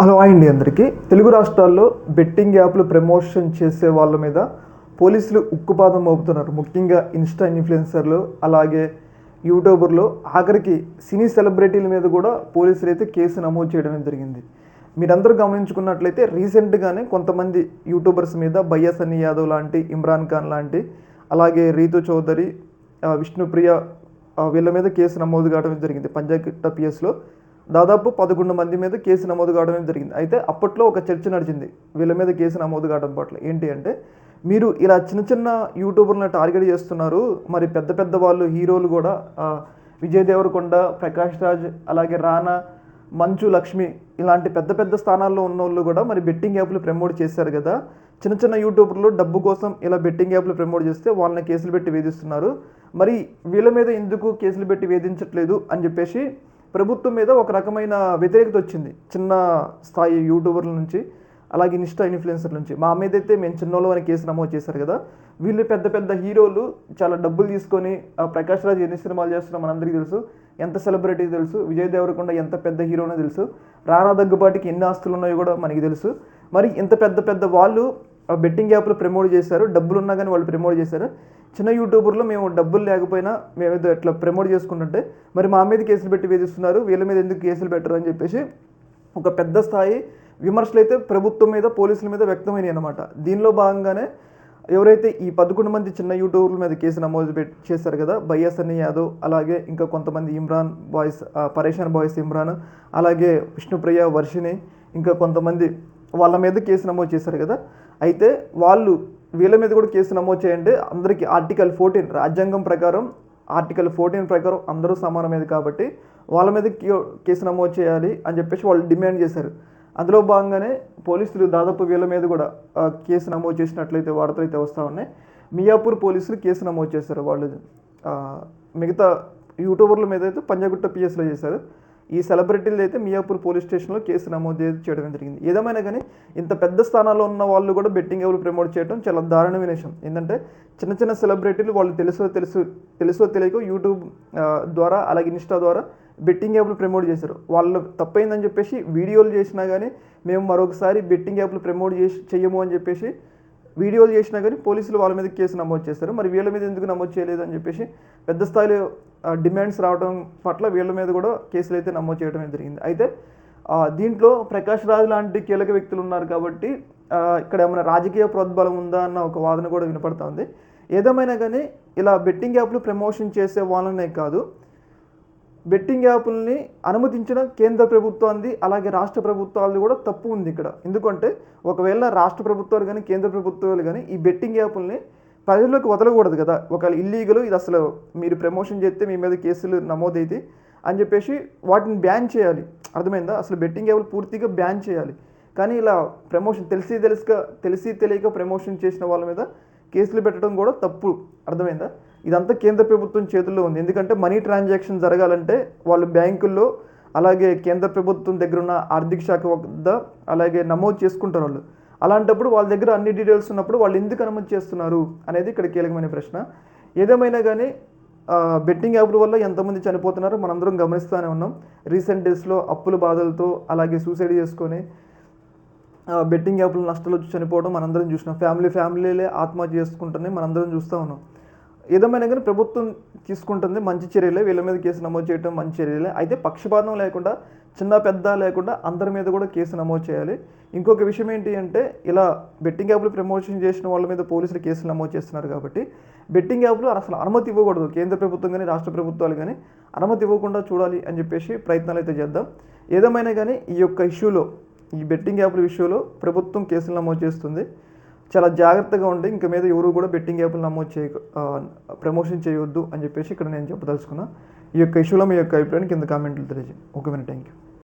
Hello అండి అందరికీ. తెలుగు రాష్ట్రాల్లో బెట్టింగ్ యాప్లు ప్రమోషన్ చేసే వాళ్ళ మీద పోలీసులు ఉక్కుపాదం మోపుతున్నారు. ముఖ్యంగా ఇన్స్టా ఇన్ఫ్లుయెన్సర్లు అలాగే యూట్యూబర్లు. ఆఖరికి సినీ సెలబ్రిటీల మీద కూడా పోలీసులు అయితే కేసు నమోదు చేయడం జరిగింది. మీరందరూ గమనించుకున్నట్లయితే రీసెంట్గానే కొంతమంది యూట్యూబర్స్ మీద బయ్యా సన్నీ యాదవ్ లాంటి ఇమ్రాన్ ఖాన్ లాంటి అలాగే రీతు చౌదరి విష్ణుప్రియ వీళ్ళ మీద కేసు నమోదు కావడం జరిగింది. పంజాగిట్ట పిఎస్లో దాదాపు పదకొండు మంది మీద కేసు నమోదు కావడం జరిగింది. అయితే అప్పట్లో ఒక చర్చ నడిచింది. వీళ్ళ మీద కేసు నమోదు కావడం పట్ల. ఏంటి అంటే మీరు ఇలా చిన్న చిన్న యూట్యూబర్లను టార్గెట్ చేస్తున్నారు. మరి పెద్ద పెద్ద వాళ్ళు హీరోలు కూడా విజయ్ దేవరకొండ ప్రకాష్ రాజ్ అలాగే రానా మంచు లక్ష్మి ఇలాంటి పెద్ద పెద్ద స్థానాల్లో ఉన్న వాళ్ళు కూడా మరి బెట్టింగ్ యాప్లు ప్రమోట్ చేశారు కదా. చిన్న చిన్న యూట్యూబర్లు డబ్బు కోసం ఇలా బెట్టింగ్ యాప్లు ప్రమోట్ చేస్తే వాళ్ళని కేసులు పెట్టి వేధిస్తున్నారు. మరి వీళ్ళ మీద ఎందుకు కేసులు పెట్టి వేధించట్లేదు అని చెప్పేసి ప్రభుత్వం మీద ఒక రకమైన వ్యతిరేకత వచ్చింది. చిన్న స్థాయి యూట్యూబర్ల నుంచి అలాగే ఇన్స్టా ఇన్ఫ్లుయెన్సర్ నుంచి. మా మీద అయితే మేము చిన్నోళ్ళు అని కేసు నమోదు చేశారు కదా. వీళ్ళు పెద్ద పెద్ద హీరోలు చాలా డబ్బులు తీసుకొని ఆ ప్రకాష్ రాజ్ ఎన్ని సినిమాలు చేస్తున్నాం మనందరికీ తెలుసు. ఎంత సెలబ్రిటీ తెలుసు. విజయ్ దేవరకొండ ఎంత పెద్ద హీరోనో తెలుసు. రానా దగ్గుబాటికి ఎన్ని ఆస్తులు ఉన్నాయో కూడా మనకి తెలుసు. మరి ఇంత పెద్ద పెద్ద వాళ్ళు బెట్టింగ్ యాప్లు ప్రమోట్ చేశారు. డబ్బులు ఉన్నా కానీ వాళ్ళు ప్రమోట్ చేశారు. చిన్న యూట్యూబర్లో మేము డబ్బులు లేకపోయినా మేము ఏదో ఇట్లా ప్రమోట్ చేసుకుంటుంటే మరి మా మీద కేసులు పెట్టి వేధిస్తున్నారు వీళ్ళ మీద ఎందుకు కేసులు పెట్టరు అని చెప్పేసి ఒక పెద్ద స్థాయి విమర్శలు అయితే ప్రభుత్వం మీద పోలీసుల మీద వ్యక్తమైనవి అనమాట దీనిలో భాగంగానే ఎవరైతే ఈ పదకొండు మంది చిన్న యూట్యూబర్ల మీద కేసు నమోదు పెట్టి చేశారు కదా బైఎస్ అని యాదవ్ అలాగే ఇంకా కొంతమంది ఇమ్రాన్ బాయ్స్ పరేషాన్ బాయ్స్ ఇమ్రాన్ అలాగే విష్ణుప్రియ వర్షిని ఇంకా కొంతమంది వాళ్ళ మీద కేసు నమోదు చేశారు కదా అయితే వాళ్ళు వీళ్ళ మీద కూడా కేసు నమోదు చేయండి. అందరికీ ఆర్టికల్ ఫోర్టీన్ రాజ్యాంగం ప్రకారం ఆర్టికల్ ఫోర్టీన్ ప్రకారం అందరూ సమానమైనది కాబట్టి వాళ్ళ మీద కేసు నమోదు చేయాలి అని చెప్పేసి వాళ్ళు డిమాండ్ చేశారు. అందులో భాగంగానే పోలీసులు దాదాపు వీళ్ళ మీద కూడా కేసు నమోదు చేసినట్లయితే వార్తలు అయితే వస్తూ ఉన్నాయి. మియాపూర్ పోలీసులు కేసు నమోదు చేశారు వాళ్ళు. మిగతా యూట్యూబర్ల మీద అయితే పంజాగుట్ట పిఎస్లో చేశారు. ఈ సెలబ్రిటీలు అయితే మియాపూర్ పోలీస్ స్టేషన్లో కేసు నమోదు చేయడం జరిగింది. ఏదేమైనా కానీ ఇంత పెద్ద స్థానాల్లో ఉన్న వాళ్ళు కూడా బెట్టింగ్ ఎవరు ప్రమోట్ చేయడం చాలా దారుణమైన విషయం. ఏంటంటే చిన్న చిన్న సెలబ్రిటీలు వాళ్ళు తెలుసో తెలుసు తెలుసో తెలియక యూట్యూబ్ ద్వారా అలాగే ఇన్స్టా ద్వారా బెట్టింగ్ యాప్లు ప్రమోట్ చేశారు. వాళ్ళు తప్పైందని చెప్పేసి వీడియోలు చేసినా కానీ మేము మరొకసారి బెట్టింగ్ యాప్లు ప్రమోట్ చేసి చెయ్యము అని చెప్పేసి వీడియోలు చేసినా కానీ పోలీసులు వాళ్ళ మీద కేసు నమోదు చేస్తారు. మరి వీళ్ళ మీద ఎందుకు నమోదు చేయలేదు అని చెప్పేసి పెద్ద స్థాయిలో డిమాండ్స్ రావడం పట్ల వీళ్ళ మీద కూడా కేసులు అయితే నమోదు చేయడం జరిగింది. అయితే దీంట్లో ప్రకాష్ రాజ్ లాంటి కీలక వ్యక్తులు ఉన్నారు కాబట్టి ఇక్కడ ఏమైనా రాజకీయ ప్రోద్బలం ఉందా అన్న ఒక వాదన కూడా వినపడుతుంది ఏదేమైనా కానీ ఇలా బెట్టింగ్ యాప్లు ప్రమోషన్ చేసే వాళ్ళనే కాదు. బెట్టింగ్ యాప్లని అనుమతించిన కేంద్ర ప్రభుత్వాన్ని అలాగే రాష్ట్ర ప్రభుత్వాలు కూడా తప్పు ఉంది ఇక్కడ. ఎందుకంటే ఒకవేళ రాష్ట్ర ప్రభుత్వాలు కానీ కేంద్ర ప్రభుత్వాలు కానీ ఈ బెట్టింగ్ యాప్లని ప్రజల్లోకి వదలకూడదు కదా. ఒకవేళ ఇల్లీగల్ ఇది అసలు మీరు ప్రమోషన్ చేస్తే మీ మీద కేసులు నమోదైతే అని చెప్పేసి వాటిని బ్యాన్ చేయాలి. అర్థమైందా? అసలు బెట్టింగ్ యాప్లు పూర్తిగా బ్యాన్ చేయాలి. కానీ ఇలా ప్రమోషన్ తెలిసి తెలుసుక తెలిసి తెలియక ప్రమోషన్ చేసిన వాళ్ళ మీద కేసులు పెట్టడం కూడా తప్పు. అర్థమైందా? ఇదంతా కేంద్ర ప్రభుత్వం చేతుల్లో ఉంది. ఎందుకంటే మనీ ట్రాన్సాక్షన్ జరగాలంటే వాళ్ళు బ్యాంకుల్లో అలాగే కేంద్ర ప్రభుత్వం దగ్గర ఉన్న ఆర్థిక శాఖ వద్ద అలాగే నమోదు చేసుకుంటారు వాళ్ళు. అలాంటప్పుడు వాళ్ళ దగ్గర అన్ని డీటెయిల్స్ ఉన్నప్పుడు వాళ్ళు ఎందుకు అనుమతి చేస్తున్నారు అనేది ఇక్కడ కీలకమైన ప్రశ్న. ఏదేమైనా కానీ బెట్టింగ్ యాప్ల వల్ల ఎంతమంది చనిపోతున్నారో మనందరం గమనిస్తూనే ఉన్నాం. రీసెంట్ డేస్లో అప్పుల బాధలతో అలాగే సూసైడ్ చేసుకొని బెట్టింగ్ యాప్లు నష్టాలు వచ్చి చనిపోవడం మనందరం చూసినాం. ఫ్యామిలీ ఫ్యామిలీలే ఆత్మహత్య చేసుకుంటూనే మనందరం చూస్తూ ఉన్నాం. ఏదేమైనా కానీ ప్రభుత్వం తీసుకుంటుంది మంచి చర్యలే వీళ్ళ మీద కేసు నమోదు చేయడం మంచి చర్యలే. అయితే పక్షపాతం లేకుండా చిన్న పెద్ద లేకుండా అందరి మీద కూడా కేసు నమోదు చేయాలి. ఇంకొక విషయం ఏంటి అంటే ఇలా బెట్టింగ్ యాప్లు ప్రమోషన్ చేసిన వాళ్ళ మీద పోలీసులు కేసులు నమోదు చేస్తున్నారు కాబట్టి బెట్టింగ్ యాప్లు అసలు అనుమతి ఇవ్వకూడదు. కేంద్ర ప్రభుత్వం కానీ రాష్ట్ర ప్రభుత్వాలు కానీ అనుమతి ఇవ్వకుండా చూడాలి అని చెప్పేసి ప్రయత్నాలు అయితే చేద్దాం. ఏదేమైనా కానీ ఈ యొక్క ఇష్యూలో ఈ బెట్టింగ్ యాప్ల విషయంలో ప్రభుత్వం కేసులు నమోదు చేస్తుంది. చాలా జాగ్రత్తగా ఉండి ఇంక మీద ఎవరు కూడా బెట్టింగ్ యాప్లు నమోదు చేయ ప్రమోషన్ చేయవద్దు అని చెప్పేసి ఇక్కడ నేను చెప్పదలుచుకున్నా. ఈ యొక్క ఇష్యూలో మీ యొక్క అభిప్రాయాన్ని కింద కామెంట్లు తెలియజేయండి. Okay thank you